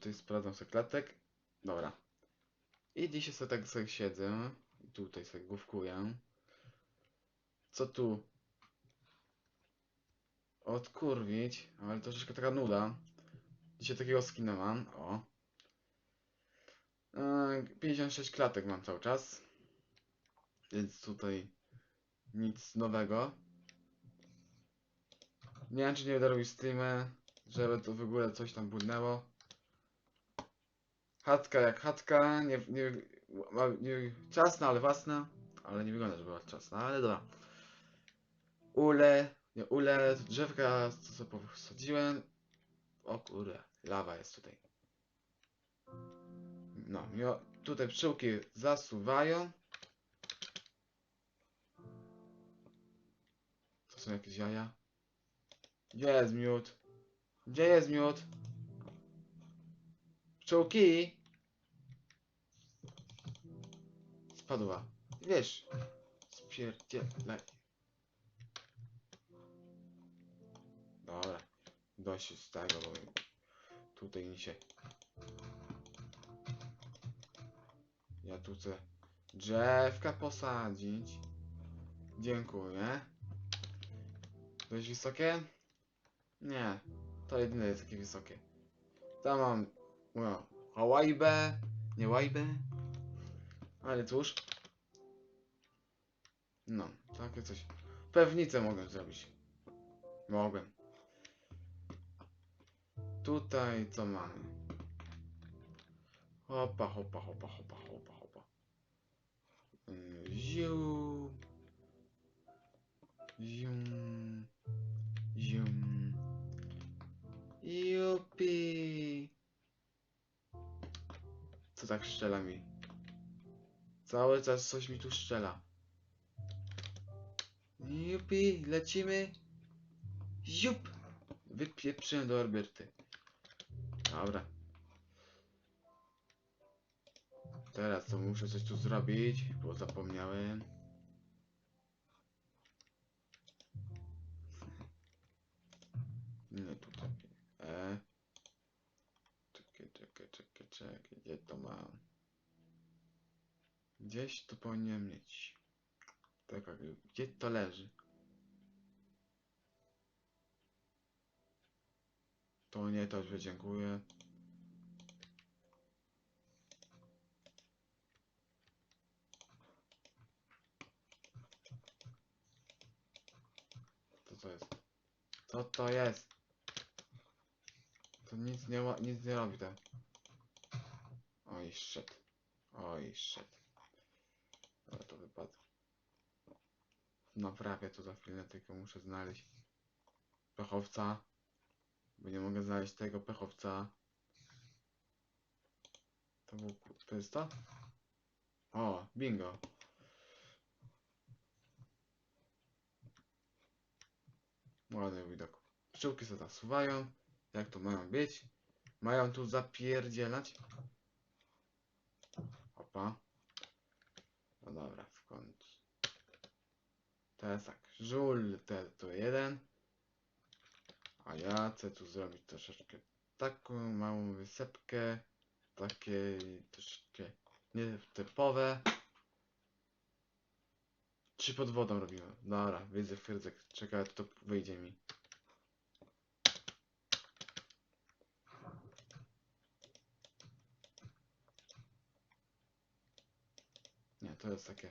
tutaj sprawdzam sobie klatek. Dobra. I dzisiaj sobie tak sobie siedzę. Tutaj sobie główkuję. Co tu? Odkurwić, ale troszeczkę taka nuda. Dzisiaj takiego skina mam, o. Yy, 56 klatek mam cały czas. Więc tutaj nic nowego. Nie wiem, czy nie będę robił streamy, żeby to w ogóle coś tam budnęło. Chatka jak chatka, nie, nie, nie ciasna, ale własna, ale nie wygląda, że była ciasna, ale dobra. Ule, nie ule, drzewka, co sobie posadziłem. O kurde, lawa jest tutaj. No, tutaj pszczółki zasuwają. To są jakieś jaja. Gdzie jest miód? Gdzie jest miód? Pszczółki! Spadła. Wiesz. Spierdzielaj. Dobra. Dość z tego, bo tutaj mi się... Ja tu chcę drzewka posadzić. Dziękuję. Dość wysokie? Nie. To jedyne jest takie wysokie. Tam mam moją łajbę. Nie łajbę. Ale cóż. No, takie coś. Pewnicę mogę zrobić. Mogłem. Tutaj co mamy? Hopa, hopa, hopa, hopa, hopa, hopa. Ziu. Zium. Zium. Jupi. Co tak strzela mi? Cały czas coś mi tu strzela. Jupi, lecimy. Ziup. Wypieprzyłem do Alberty. Dobra. Teraz to muszę coś tu zrobić, bo zapomniałem. Nie tutaj. E. Czekaj, czekaj, czekaj, czekaj. Gdzie to mam? Gdzieś to powinien mieć. Tak, jak- gdzie to leży? To nie, to już dziękuję. Co to jest? Co to jest? To nic nie, ma- nic nie robi tak. Oj, shit. Oj, shit. Ale to wypadło. Naprawię to za chwilę, tylko muszę znaleźć pechowca. Bo nie mogę znaleźć tego pechowca. To był, to jest to? O, bingo. Ładny widok. Pszczółki sobie zasuwają. Jak to mają być? Mają tu zapierdzielać. Opa. No dobra, w końcu. Teraz tak, żul te, to jeden. A ja chcę tu zrobić troszeczkę taką małą wysepkę. Takie troszeczkę nietypowe. Czy pod wodą robimy? Dobra, widzę chwilę, czekaj, to wyjdzie mi. To jest takie.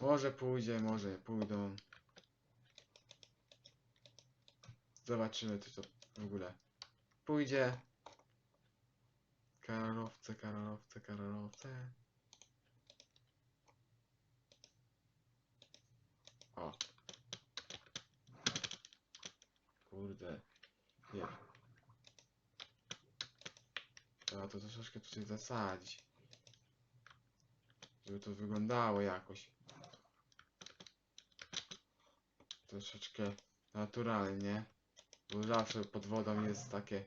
Może pójdzie, może pójdą. Zobaczymy, czy to w ogóle pójdzie. Karolowce, karolowce, karolowce. O. Kurde. Nie. Trzeba to troszeczkę tutaj zasadzić. Żeby to wyglądało jakoś. Troszeczkę naturalnie. Bo zawsze pod wodą jest takie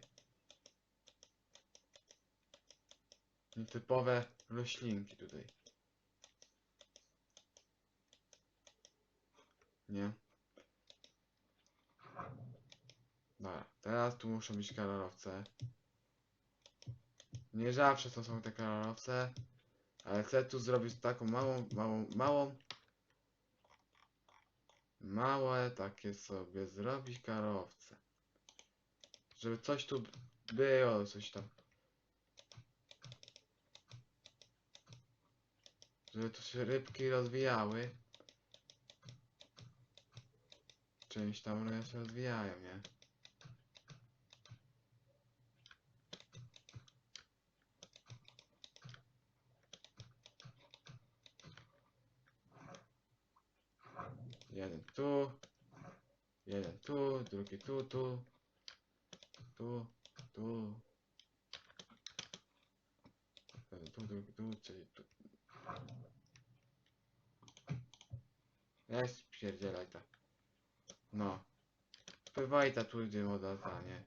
nietypowe roślinki tutaj. Nie? Dobra, teraz tu muszą być kolorowce. Nie zawsze to są te kolorowce, ale chcę tu zrobić taką małą, małą, małą, małe takie sobie zrobić karowce. Żeby coś tu było, coś tam. Żeby tu się rybki rozwijały. Czymś tam one się rozwijają, nie? Jeden tu, jeden tu, drugi tu, tu, tu, tu. Jeden tu, drugi tu, czyli tu. Jest, pierdzielaj ta. No. Wpływaj ta tu, gdzie moda ta, nie.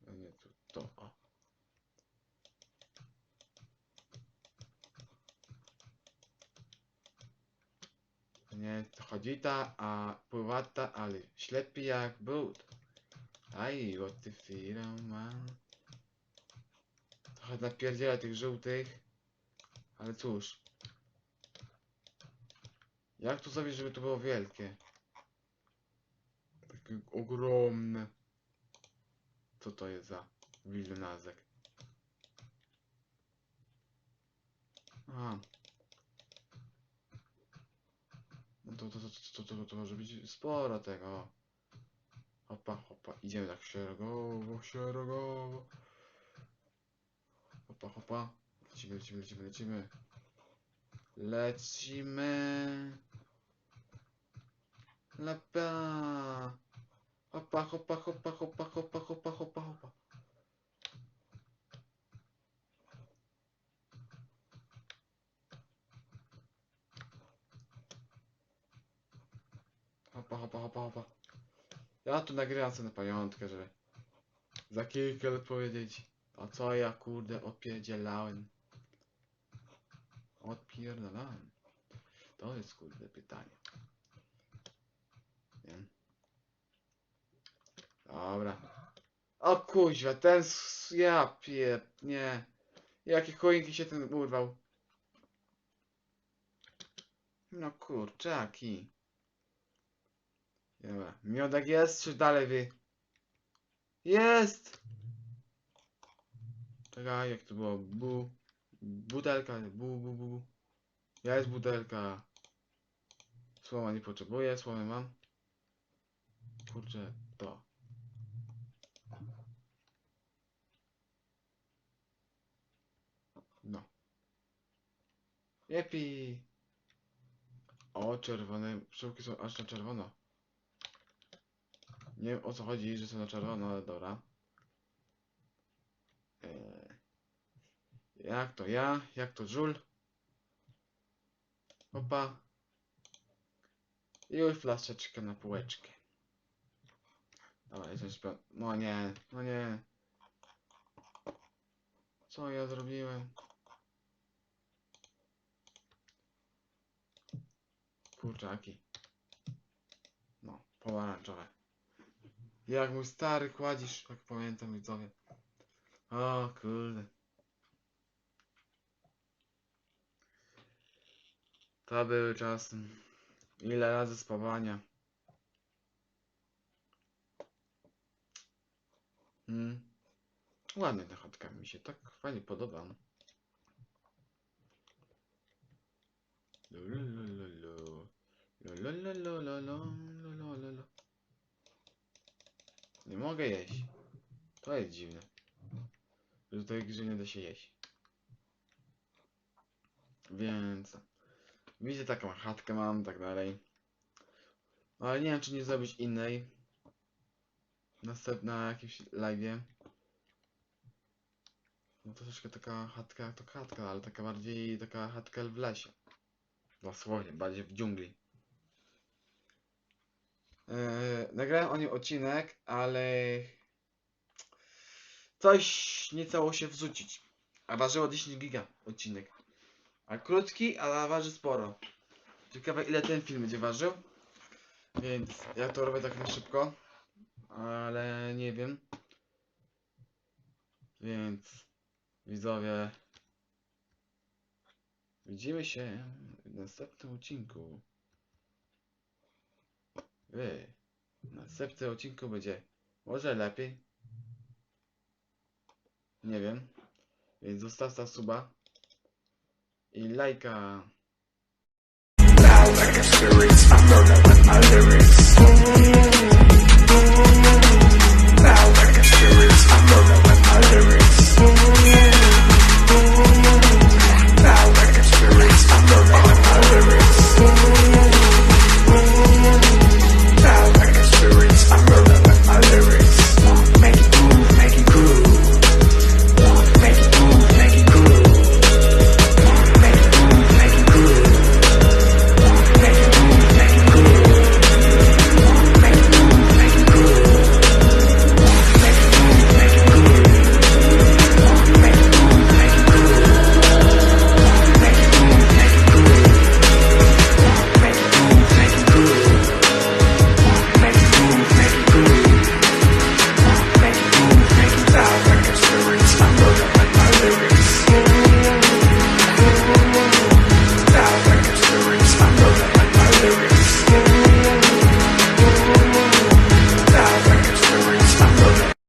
No nie tu, to, o. Nie chodzi ta, a pływa ta, ale ślepy jak but. Aj, the feeling, man. Trochę napierdziela tych żółtych. Ale cóż. Jak tu zrobić, żeby to było wielkie? Takie ogromne. Co to jest za wilnazek? A. No to, to, to, to, to, to, może być sporo tego. Hopa, hopa, idziemy tak szerokowo, szerokowo. Hopa, hopa. Lecimy, lecimy, lecimy, lecimy. Lecimy. Lepa. Hopa, hopa, hopa, hopa, hopa, hopa, hopa, hopa. Hopa, hopa, hopa, hopa. Ja tu nagrywam sobie na pamiątkę, żeby za kilka lat powiedzieć, a co ja kurde odpierdzielałem. Odpierdalałem. To jest kurde pytanie. Nie? Dobra. O kuźwa, ten ja piep, nie. Jakie choinki się ten urwał. No kurczaki. Dobra, miodek jest, czy dalej wy? Jest! Czekaj, jak to było? Bu... Butelka, bu, bu, bu. bu. Jest butelka. Słowa nie potrzebuję, słowa mam. Kurczę, to. No. Jepi! O, czerwone pszczółki są aż na czerwono. Nie wiem o co chodzi, że są na czerwono, ale dobra. Eee, jak to ja? Jak to żul? Opa. I już flaszeczkę na półeczkę. Dobra, jestem śpią... No nie, no nie. Co ja zrobiłem? Kurczaki. No, pomarańczowe. Jak mój stary kładzisz, jak pamiętam widzowie. O kurde. To były czasy. Ile razy spawania. Hmm. Ładnie ta chatka mi się tak fajnie podoba. Nie mogę jeść. To jest dziwne. Że w tej grze nie da się jeść. Więc... Widzę taką chatkę mam, tak dalej. Ale nie wiem, czy nie zrobić innej. Następna jakimś live'ie. No to troszkę taka chatka, to chatka, ale taka bardziej taka chatka w lesie. Dosłownie, bardziej w dżungli. Eee, nagrałem o nim odcinek, ale coś nie cało się wrzucić. A ważyło 10 giga odcinek. A krótki, ale waży sporo. Ciekawe ile ten film będzie ważył. Więc ja to robię tak na szybko, ale nie wiem. Więc widzowie, widzimy się w następnym odcinku. Wy, w następnym odcinku będzie może lepiej. Nie wiem. Więc zostaw suba i lajka.